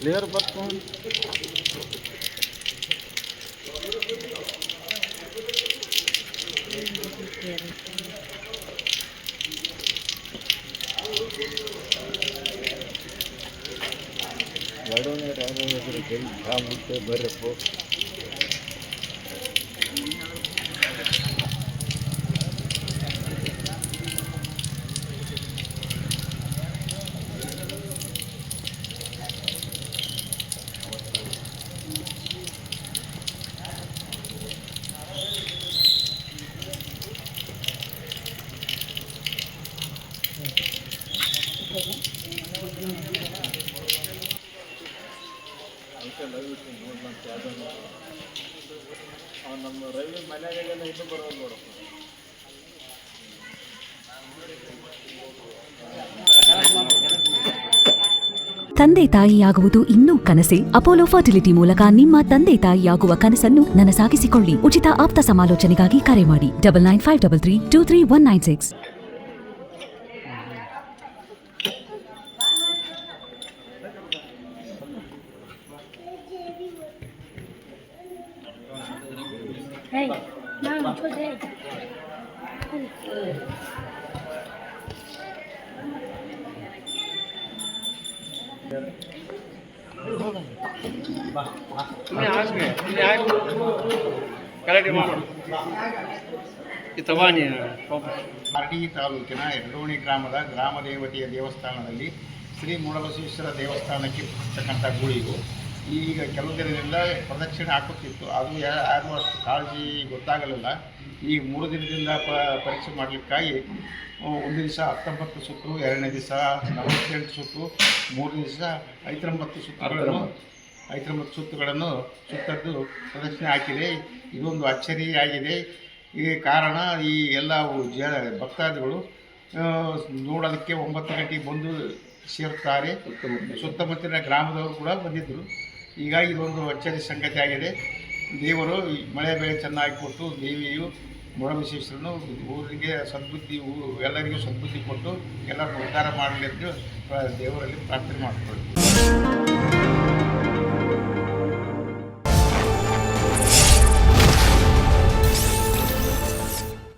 Clear बात कौन વડોને રામ બુદ્ધ બરફો ನಮ್ಮ ಮನೆಯಾಗೆಲ್ಲ ಬರೋದು ನೋಡಪ್ಪ ತಂದೆ ತಾಯಿಯಾಗುವುದು ಇನ್ನೂ ಕನಸೆ. ಅಪೋಲೋ ಫರ್ಟಿಲಿಟಿ ಮೂಲಕ ನಿಮ್ಮ ತಂದೆ ತಾಯಿಯಾಗುವ ಕನಸನ್ನು ನನಸಾಗಿಸಿಕೊಳ್ಳಿ. ಉಚಿತ ಆಪ್ತ ಸಮಾಲೋಚನೆಗಾಗಿ ಕರೆ ಮಾಡಿ. Double nine five double three two three one nine six. Hey, mom, put it. ಆರ್ಡಿ ತಾಲೂಕಿನ ಎಡ್ರೋಣಿ ಗ್ರಾಮದ ಗ್ರಾಮ ದೇವತೆಯ ದೇವಸ್ಥಾನದಲ್ಲಿ ಶ್ರೀ ಮೂಡಬಸವೇಶ್ವರ ದೇವಸ್ಥಾನಕ್ಕೆ ಬರ್ತಕ್ಕಂಥ ಗುಳಿಗೂ ಈಗ ಕೆಲವು ದಿನದಿಂದ ಪ್ರದಕ್ಷಿಣೆ ಹಾಕುತ್ತಿತ್ತು. ಅದು ಯಾರು ಅಷ್ಟು ಕಾಳಜಿ ಗೊತ್ತಾಗಲಿಲ್ಲ. ಈ ಮೂರು ದಿನದಿಂದ ಪ ಪರೀಕ್ಷೆ ಮಾಡಲಿಕ್ಕಾಗಿ ಒಂದು ದಿವಸ ಹತ್ತೊಂಬತ್ತು ಸುತ್ತು ಎರಡನೇ ದಿವಸ ನಲವತ್ತೆಂಟು ಸುತ್ತು ಮೂರು ದಿವಸ ಐವತ್ತೊಂಬತ್ತು ಸುತ್ತುಗಳನ್ನು ಐವತ್ತೊಂಬತ್ತು ಸುತ್ತುಗಳನ್ನು ಸುತ್ತದ್ದು ಪ್ರದಕ್ಷಿಣೆ ಹಾಕಿದೆ. ಇದೊಂದು ಅಚ್ಚರಿಯಾಗಿದೆ. ಈ ಕಾರಣ ಈ ಎಲ್ಲ ಜ ಭಕ್ತಾದಿಗಳು ನೋಡೋದಕ್ಕೆ ಒಂಬತ್ತು ಗಂಟೆಗೆ ಬಂದು ಸೇರ್ತಾರೆ ಸುತ್ತಮುತ್ತಲಿನ ಗ್ರಾಮದವರು ಕೂಡ ಬಂದಿದ್ದರು. ಹೀಗಾಗಿ ಇದೊಂದು ಅಚ್ಚರಿ ಸಂಗತಿ ಆಗಿದೆ. ದೇವರು ಮಳೆ ಬೆಳೆ ಚೆನ್ನಾಗಿ ಕೊಟ್ಟು ದೇವಿಯು ಮುಳಬಸವೇಶ್ವರನು ಊರಿಗೆ ಸದ್ಬುದ್ಧಿ ಎಲ್ಲರಿಗೂ ಸದ್ಬುದ್ಧಿ ಕೊಟ್ಟು ಎಲ್ಲರೂ ಉದ್ಧಾರ ಮಾಡಲಿ ಎಂದು ದೇವರಲ್ಲಿ ಪ್ರಾರ್ಥನೆ ಮಾಡಿಕೊಳ್ಳಿ